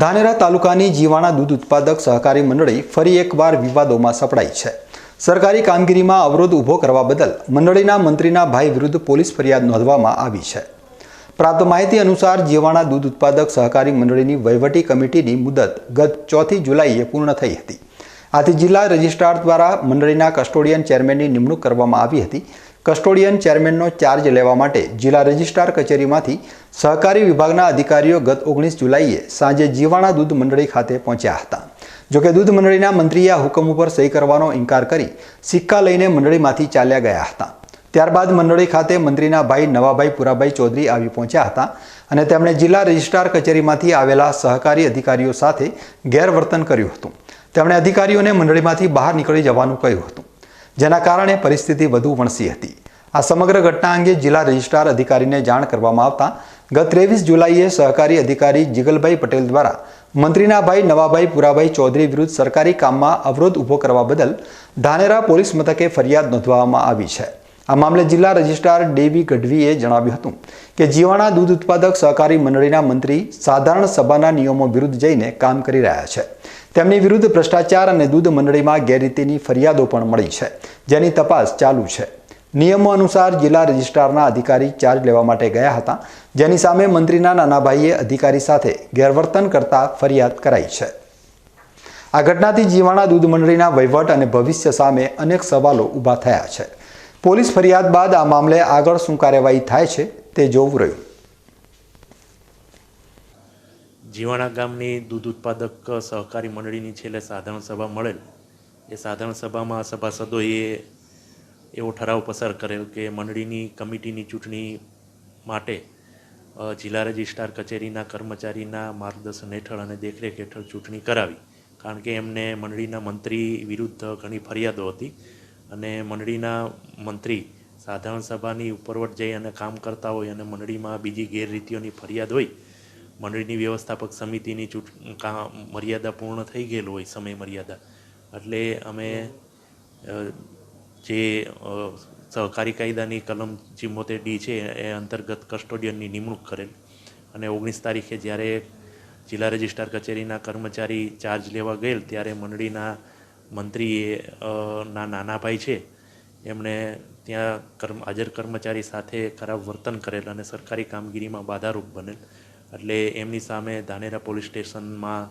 ધાનેરા તાલુકાની જીવાણા દૂધ ઉત્પાદક સહકારી મંડળી ફરી એકવાર વિવાદોમાં સપડાઈ છે. સરકારી કામગીરીમાં અવરોધ ઊભો કરવા બદલ મંડળીના મંત્રીના ભાઈ વિરુદ્ધ પોલીસ ફરિયાદ નોંધવામાં આવી છે. પ્રાપ્ત માહિતી અનુસાર જીવાણા દૂધ ઉત્પાદક સહકારી મંડળીની વહીવટી કમિટીની મુદત ગત ચોથી જુલાઈએ પૂર્ણ થઈ હતી. આથી જિલ્લા રજિસ્ટ્રાર દ્વારા મંડળીના કસ્ટોડિયન ચેરમેનની નિમણૂક કરવામાં આવી હતી. કસ્ટોડિયન ચેરમેનનો ચાર્જ લેવા માટે જિલ્લા રજિસ્ટ્રાર કચેરીમાંથી સહકારી વિભાગના અધિકારીઓ ગત ઓગણીસ જુલાઈએ સાંજે જીવાણા દૂધ મંડળી ખાતે પહોંચ્યા હતા. જોકે દૂધ મંડળીના મંત્રીએ આ હુકમ ઉપર સહી કરવાનો ઇનકાર કરી સિક્કા લઈને મંડળીમાંથી ચાલ્યા ગયા હતા. ત્યારબાદ મંડળી ખાતે મંત્રીના ભાઈ નવાભાઈ પુરાભાઈ ચૌધરી આવી પહોંચ્યા હતા અને તેમણે જિલ્લા રજિસ્ટ્રાર કચેરીમાંથી આવેલા સહકારી અધિકારીઓ સાથે ગેરવર્તન કર્યું હતું. તેમણે અધિકારીઓને મંડળીમાંથી બહાર નીકળી જવાનું કહ્યું હતું. જેના કારણે પરિસ્થિતિ વધુ વણસી હતી. આ સમગ્ર ઘટના અંગે જિલ્લા રજિસ્ટ્રાર અધિકારીને જાણ કરવામાં આવતા ગત ત્રેવીસ જુલાઈએ સહકારી અધિકારી જીગલભાઈ પટેલ દ્વારા મંત્રીના ભાઈ નવાભાઈ પુરાભાઈ ચૌધરી વિરુદ્ધ સરકારી કામમાં અવરોધ ઊભો કરવા બદલ ધાનેરા પોલીસ મથકે ફરિયાદ નોંધવામાં આવી છે. આ મામલે જિલ્લા રજિસ્ટ્રાર ડેવી ગઢવીએ જણાવ્યું હતું કે જીવાણા દૂધ ઉત્પાદક સહકારી મંડળીના મંત્રી સાધારણ સભાના નિયમો વિરુદ્ધ જઈને કામ કરી રહ્યા છે. તેમની વિરુદ્ધ ભ્રષ્ટાચાર અને દૂધ મંડળીમાં ગેરરીતિની ફરિયાદો પણ મળી છે. જેની તપાસ ચાલુ છે. નિયમો અનુસાર જિલ્લા રજિસ્ટ્રારના અધિકારી ચાર્જ લેવા માટે ગયા હતા. જેની સામે મંત્રીના નાનાભાઈએ અધિકારી સાથે ગેરવર્તન કરતા ફરિયાદ કરાઈ છે. આ ઘટનાથી જીવાણા દૂધ મંડળીના વહીવટ અને ભવિષ્ય સામે અનેક સવાલો ઊભા થયા છે. પોલીસ ફરિયાદ બાદ આ મામલે આગળ શું કાર્યવાહી થાય છે તે જોવું રહ્યું. જીવાણા ગામની દૂધ ઉત્પાદક સહકારી મંડળીની છેલ્લે સાધારણ સભા મળેલ. એ સાધારણ સભામાં સભાસદોએ એવો ઠરાવ પસાર કર્યો કે મંડળીની કમિટીની ચૂંટણી માટે જિલ્લા રજિસ્ટ્રાર કચેરીના કર્મચારીના માર્ગદર્શન હેઠળ અને દેખરેખ હેઠળ ચૂંટણી કરાવી. કારણ કે એમને મંડળીના મંત્રી વિરુદ્ધ ઘણી ફરિયાદો હતી. અને મંડળીના મંત્રી, સાધારણ સભાની ઉપરવટ જઈ અને કામ કરતા હોય અને મંડળીમાં બીજી ગેરરીતિઓની ફરિયાદ હોય, મંડળીની વ્યવસ્થાપક સમિતિની ચૂંટ મર્યાદા પૂર્ણ થઈ ગયેલું હોય, સમય મર્યાદા. એટલે અમે જે સહકારી કાયદાની કલમ ચિમ્મોતેર ડી છે, એ અંતર્ગત કસ્ટોડિયનની નિમણૂક કરેલ. અને ઓગણીસ તારીખે જ્યારે જિલ્લા રજિસ્ટ્રાર કચેરીના કર્મચારી ચાર્જ લેવા ગયેલ, ત્યારે મંડળીના મંત્રીએ ના નાના ભાઈ છે એમણે ત્યાં કર્મ હાજર કર્મચારી સાથે ખરાબ વર્તન કરેલ અને સરકારી કામગીરીમાં બાધારૂપ બનેલ. એટલે એમની સામે ધાનેરા પોલીસ સ્ટેશનમાં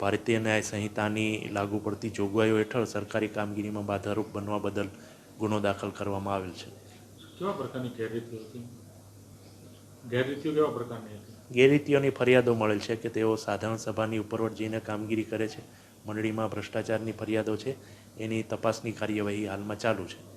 ભારતીય ન્યાય સંહિતાની લાગુ પડતી જોગવાઈઓ હેઠળ સરકારી કામગીરીમાં બાધારૂપ બનવા બદલ ગુનો દાખલ કરવામાં આવેલ છે. કેવા પ્રકારની ગેરરીતિઓ હતી? ગેરરીતિઓ કેવા પ્રકારની હતી? ગેરરીતિઓની ફરિયાદો મળેલ છે કે તેઓ સાધારણ સભાની ઉપરવટ જઈને કામગીરી કરે છે. મંડળીમાં ભ્રષ્ટાચારની ફરિયાદો છે. એની તપાસની કાર્યવાહી હાલમાં ચાલુ છે.